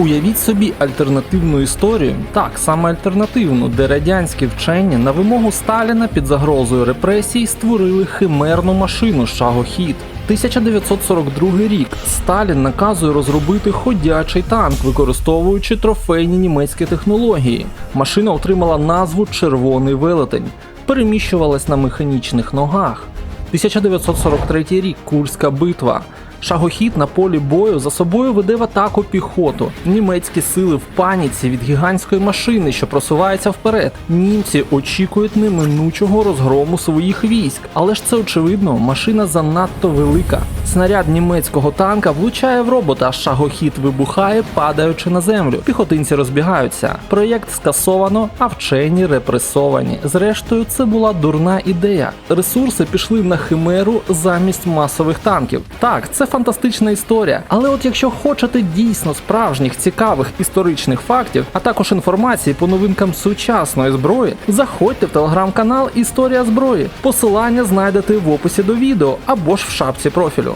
Уявіть собі альтернативну історію, так саме альтернативну, де радянські вчені на вимогу Сталіна під загрозою репресій створили химерну машину шагохід. 1942 рік Сталін наказує розробити ходячий танк, використовуючи трофейні німецькі технології. Машина отримала назву Червоний велетень, переміщувалась на механічних ногах. 1943 рік Курська битва. Шагохід на полі бою за собою веде в атаку піхоту. Німецькі сили в паніці від гігантської машини, що просувається вперед. Німці очікують неминучого розгрому своїх військ, але ж це очевидно, машина занадто велика. Снаряд німецького танка влучає в робота, а шагохід вибухає, падаючи на землю. Піхотинці розбігаються. Проєкт скасовано, а вчені репресовані. Зрештою, це була дурна ідея. Ресурси пішли на химеру замість масових танків. Так, це фантастична історія. Але от якщо хочете дійсно справжніх цікавих історичних фактів, а також інформації по новинкам сучасної зброї, заходьте в телеграм-канал Історія зброї. Посилання знайдете в описі до відео або ж в шапці профілю.